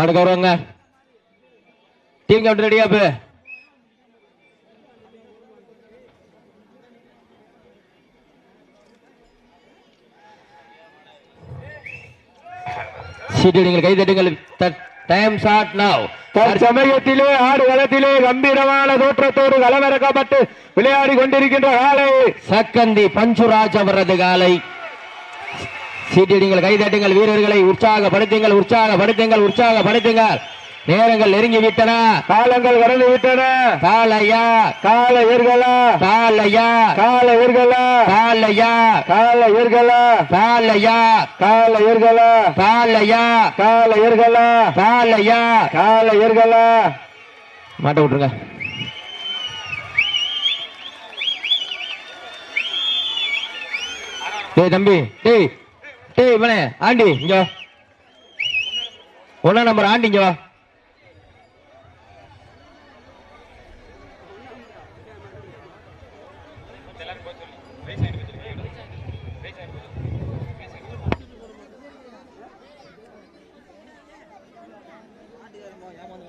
மாடுக்கு வருவாங்க team counter ரெடியா பே கை தட்டுங்கள். டைம் ஷார்ட் நவ் தற்சமயத்திலே ஆடு களத்திலே கம்பீரமான தோற்றத்தோடு களமிறக்கப்பட்டு விளையாடி கொண்டிருக்கின்ற காலை. சக்கந்தி பஞ்சுராஜ் அவரது காலை. சீட்டடிங்கள் கை தட்டுங்கள் வீரர்களை உற்சாகப்படுத்துங்கள் உற்சாகப்படுத்துங்கள் உற்சாகப்படுத்துங்கள். நேரங்கள் நெருங்கி விட்டன காலங்கள் கடந்து விட்டன காலையா? கால ஏர்களா? காலையா? கால ஏர்களா? காலையா? கால ஏர்களா? காலையா? கால ஏர்களா? காலையா? கால ஏர்களா? காலையா? கால ஏர்களா? மாட்ட விட்டுருங்க. டேய் தம்பி டேய் டேய் இவனே ஆண்டி இங்க ஒன்னா நம்பர் ஆண்டி இங்க வா. ஏமாந்து